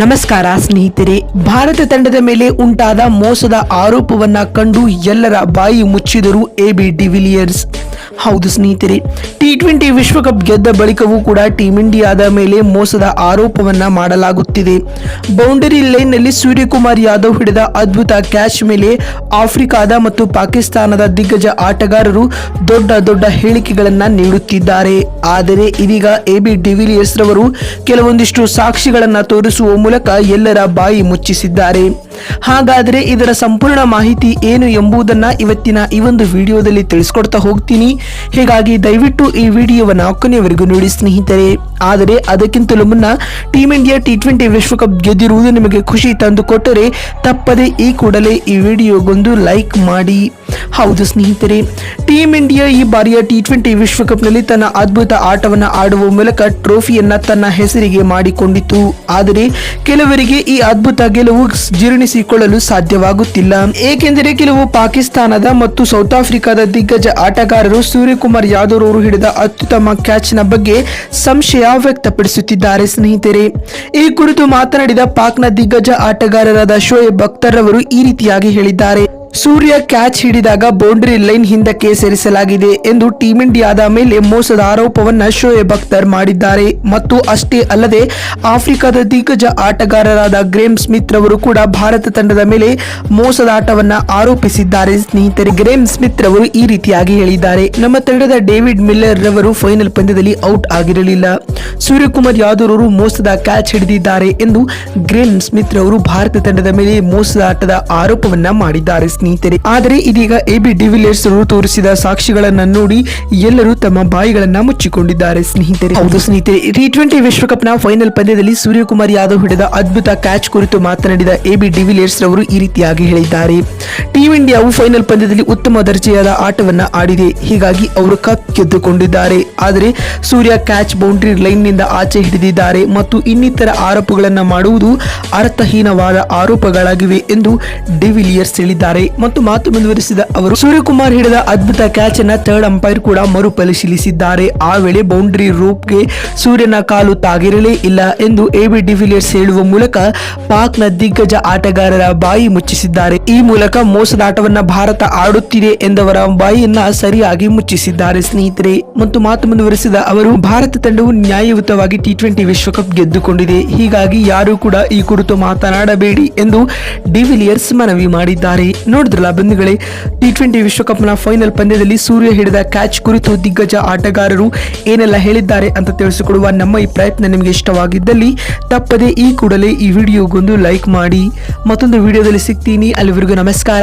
ನಮಸ್ಕಾರ, ಸ್ನೇಹಿತರೆ. ಭಾರತ ತಂಡದ ಮೇಲೆ ಉಂಟಾದ ಮೋಸದ ಆರೋಪವನ್ನ ಕಂಡು ಎಲ್ಲರ ಬಾಯಿ ಮುಚ್ಚಿದರು ಎ ಬಿ ಡಿವಿಲಿಯರ್ಸ್ ಹೌದು, ಸ್ನೇಹಿತರೆ. ಟಿ ಟ್ವೆಂಟಿ ವಿಶ್ವಕಪ್ ಗೆದ್ದ ಬಳಿಕವೂ ಕೂಡ ಟೀಂ ಇಂಡಿಯಾದ ಮೇಲೆ ಮೋಸದ ಆರೋಪವನ್ನ ಮಾಡಲಾಗುತ್ತಿದೆ. ಬೌಂಡರಿ ಲೈನ್ನಲ್ಲಿ ಸೂರ್ಯಕುಮಾರ್ ಯಾದವ್ ಹಿಡಿದ ಅದ್ಭುತ ಕ್ಯಾಚ್ ಮೇಲೆ ಆಫ್ರಿಕಾದ ಮತ್ತು ಪಾಕಿಸ್ತಾನದ ದಿಗ್ಗಜ ಆಟಗಾರರು ದೊಡ್ಡ ದೊಡ್ಡ ಹೇಳಿಕೆಗಳನ್ನ ನೀಡುತ್ತಿದ್ದಾರೆ. ಆದರೆ ಇದೀಗ ಎ ಬಿ ಡಿವಿಲಿಯರ್ಸ್ ರವರು ಕೆಲವೊಂದಿಷ್ಟು ಸಾಕ್ಷಿಗಳನ್ನ ತೋರಿಸುವ ಮೂಲಕ ಎಲ್ಲರ ಬಾಯಿ ಮುಚ್ಚಿಸಿದ್ದಾರೆ. ಹಾಗಾದರೆ ಇದರ ಸಂಪೂರ್ಣ ಮಾಹಿತಿ ಏನು ಎಂಬುದನ್ನು ಇವತ್ತಿನ ಈ ಒಂದು ವಿಡಿಯೋದಲ್ಲಿ ತಿಳಿಸ್ಕೊಡ್ತಾ ಹೋಗ್ತೀನಿ. ಹೀಗಾಗಿ ದಯವಿಟ್ಟು ಈ ವಿಡಿಯೋವನ್ನು ಕೊನೆಯವರೆಗೂ ನೋಡಿ ಸ್ನೇಹಿತರೆ. ಆದರೆ ಅದಕ್ಕಿಂತಲೂ ಮುನ್ನ ಟೀಮ್ ಇಂಡಿಯಾ ಟಿ ಟ್ವೆಂಟಿ ವಿಶ್ವಕಪ್ ಗೆದ್ದಿರುವುದು ನಿಮಗೆ ಖುಷಿ ತಂದುಕೊಟ್ಟರೆ ತಪ್ಪದೆ ಈ ಕೂಡಲೇ ಈ ವಿಡಿಯೋಗೊಂದು ಲೈಕ್ ಮಾಡಿ. ಹೌದು ಸ್ನೇಹಿತರೆ ಟೀಮ್ ಇಂಡಿಯಾ ಈ ಬಾರಿಯ ಟಿ ಟ್ವೆಂಟಿ ವಿಶ್ವಕಪ್ನಲ್ಲಿ ತನ್ನ ಅದ್ಭುತ ಆಟವನ್ನು ಆಡುವ ಮೂಲಕ ಟ್ರೋಫಿಯನ್ನ ತನ್ನ ಹೆಸರಿಗೆ ಮಾಡಿಕೊಂಡಿತು ಆದರೆ ಕೆಲವರಿಗೆ ಈ ಅದ್ಭುತ ಗೆಲುವು ಜೀರ್ಣಿಸಿಕೊಳ್ಳಲು ಸಾಧ್ಯವಾಗುತ್ತಿಲ್ಲ. ಏಕೆಂದರೆ ಕೆಲವು ಪಾಕಿಸ್ತಾನದ ಮತ್ತು ಸೌತ್ ಆಫ್ರಿಕಾದ ದಿಗ್ಗಜ ಆಟಗಾರರು ಸೂರ್ಯಕುಮಾರ್ ಯಾದವ್ ಅವರು ಹಿಡಿದ ಅತ್ಯುತ್ತಮ ಕ್ಯಾಚ್ನ ಬಗ್ಗೆ ಸಂಶಯ ವ್ಯಕ್ತಪಡಿಸುತ್ತಿದ್ದಾರೆ ಸ್ನೇಹಿತರೆ. ಈ ಕುರಿತು ಮಾತನಾಡಿದ ಪಾಕ್ನ ದಿಗ್ಗಜ ಆಟಗಾರರಾದ ಶೋಯೆಬ್ ಅಖ್ತರ್ ಅವರು ಈ ರೀತಿಯಾಗಿ ಹೇಳಿದ್ದಾರೆ. ಸೂರ್ಯ ಕ್ಯಾಚ್ ಹಿಡಿದಾಗ ಬೌಂಡರಿ ಲೈನ್ ಹಿಂದಕ್ಕೆ ಸೇರಿಸಲಾಗಿದೆ ಎಂದು ಟೀಂ ಇಂಡಿಯಾದ ಮೇಲೆ ಮೋಸದ ಆರೋಪವನ್ನ ಶೋಯೆಬ್ ಅಖ್ತರ್ ಮಾಡಿದ್ದಾರೆ. ಮತ್ತು ಅಷ್ಟೇ ಅಲ್ಲದೆ ಆಫ್ರಿಕಾದ ದಿಗ್ಗಜ ಆಟಗಾರರಾದ ಗ್ರೇಮ್ ಸ್ಮಿತ್ ರವರು ಕೂಡ ಭಾರತ ತಂಡದ ಮೇಲೆ ಮೋಸದ ಆಟವನ್ನ ಆರೋಪಿಸಿದ್ದಾರೆ. ಸ್ನೇಹಿತರೆ, ಗ್ರೇಮ್ ಸ್ಮಿತ್ ರವರು ಈ ರೀತಿಯಾಗಿ ಹೇಳಿದ್ದಾರೆ. ನಮ್ಮ ತಂಡದ ಡೇವಿಡ್ ಮಿಲ್ಲರ್ ರವರು ಫೈನಲ್ ಪಂದ್ಯದಲ್ಲಿ ಔಟ್ ಆಗಿರಲಿಲ್ಲ. ಸೂರ್ಯಕುಮಾರ್ ಯಾದವ್ ಅವರು ಮೋಸದ ಕ್ಯಾಚ್ ಹಿಡಿದಿದ್ದಾರೆ ಎಂದು ಗ್ರೇಮ್ ಸ್ಮಿತ್ ರವರು ಭಾರತ ತಂಡದ ಮೇಲೆ ಮೋಸದ ಆಟದ ಆರೋಪವನ್ನ ಮಾಡಿದ್ದಾರೆ. ಸ್ನೇಹಿತರೆ, ಆದರೆ ಇದೀಗ ಎಬಿ ಡಿವಿಲಿಯರ್ಸ್ ಅವರು ತೋರಿಸಿದ ಸಾಕ್ಷಿಗಳನ್ನ ನೋಡಿ ಎಲ್ಲರೂ ತಮ್ಮ ಬಾಯಿಗಳನ್ನ ಮುಚ್ಚಿಕೊಂಡಿದ್ದಾರೆ ಸ್ನೇಹಿತರೆ. ಹೌದು ಸ್ನೇಹಿತರೆ ಟಿ ಟ್ವೆಂಟಿ ವಿಶ್ವಕಪ್ನ ಫೈನಲ್ ಪಂದ್ಯದಲ್ಲಿ ಸೂರ್ಯಕುಮಾರ್ ಯಾದವ್ ಹಿಡಿದ ಅದ್ಭುತ ಕ್ಯಾಚ್ ಕುರಿತು ಮಾತನಾಡಿದ ಎಬಿ ಡಿವಿಲಿಯರ್ಸ್ ರವರು ಈ ರೀತಿಯಾಗಿ ಹೇಳಿದ್ದಾರೆ. ಟೀಂ ಇಂಡಿಯಾವು ಫೈನಲ್ ಪಂದ್ಯದಲ್ಲಿ ಉತ್ತಮ ದರ್ಜೆಯಾದ ಆಟವನ್ನ ಆಡಿದೆ. ಹೀಗಾಗಿ ಅವರು ಕಪ್ ಗೆದ್ದುಕೊಂಡಿದ್ದಾರೆ. ಆದರೆ ಸೂರ್ಯ ಕ್ಯಾಚ್ ಬೌಂಡ್ರಿ ಲೈನ್ನಿಂದ ಆಚೆ ಹಿಡಿದಿದ್ದಾರೆ ಮತ್ತು ಇನ್ನಿತರ ಆರೋಪಗಳನ್ನ ಮಾಡುವುದು ಅರ್ಥಹೀನವಾದ ಆರೋಪಗಳಾಗಿವೆ ಎಂದು ಡಿವಿಲಿಯರ್ಸ್ ಹೇಳಿದ್ದಾರೆ. ಮತ್ತು ಮಾತು ಮುಂದುವರಿಸಿದ ಅವರು, ಸೂರ್ಯಕುಮಾರ್ ಹಿಡಿದ ಅದ್ಭುತ ಕ್ಯಾಚ್ ಅನ್ನ ಥರ್ಡ್ ಅಂಪೈರ್ ಕೂಡ ಮರುಪರಿಶೀಲಿಸಿದ್ದಾರೆ. ಆ ವೇಳೆ ಬೌಂಡ್ರಿ ರೂಪ್ಗೆ ಸೂರ್ಯನ ಕಾಲು ತಾಗಿರಲೇ ಇಲ್ಲ ಎಂದು ಎಬಿ ಡಿವಿಲಿಯರ್ಸ್ ಹೇಳುವ ಮೂಲಕ ಪಾಕ್ನ ದಿಗ್ಗಜ ಆಟಗಾರರ ಬಾಯಿ ಮುಚ್ಚಿಸಿದ್ದಾರೆ. ಈ ಮೂಲಕ ಮೋಸದ ಆಟವನ್ನ ಭಾರತ ಆಡುತ್ತಿದೆ ಎಂದವರ ಬಾಯಿಯನ್ನ ಸರಿಯಾಗಿ ಮುಚ್ಚಿಸಿದ್ದಾರೆ, ಸ್ನೇಹಿತರೆ. ಮತ್ತು ಮಾತು ಮುಂದುವರೆಸಿದ ಅವರು, ಭಾರತ ತಂಡವು ನ್ಯಾಯಯುತವಾಗಿ ಟಿ ಟ್ವೆಂಟಿ ವಿಶ್ವಕಪ್ ಗೆದ್ದುಕೊಂಡಿದೆ. ಹೀಗಾಗಿ ಯಾರು ಕೂಡ ಈ ಕುರಿತು ಮಾತನಾಡಬೇಡಿ ಎಂದು ಡಿವಿಲಿಯರ್ಸ್ ಮನವಿ ಮಾಡಿದ್ದಾರೆ. ನೋಡಿದ್ರಲ್ಲ ಬಂಧುಗಳೇ ಟಿ ಟ್ವೆಂಟಿ ವಿಶ್ವಕಪ್ನ ಫೈನಲ್ ಪಂದ್ಯದಲ್ಲಿ ಸೂರ್ಯ ಹಿಡಿದ ಕ್ಯಾಚ್ ಕುರಿತು ದಿಗ್ಗಜ ಆಟಗಾರರು ಏನೆಲ್ಲ ಹೇಳಿದ್ದಾರೆ ಅಂತ ತಿಳಿಸಿಕೊಡುವ ನಮ್ಮ ಈ ಪ್ರಯತ್ನ ನಿಮಗೆ ಇಷ್ಟವಾಗಿದ್ದಲ್ಲಿ, ತಪ್ಪದೆ ಈ ಕೂಡಲೇ ಈ ವಿಡಿಯೋಗೊಂದು ಲೈಕ್ ಮಾಡಿ. ಮತ್ತೊಂದು ವಿಡಿಯೋದಲ್ಲಿ ಸಿಗ್ತೀನಿ. ಅಲ್ಲಿವರೆಗೂ ನಮಸ್ಕಾರ.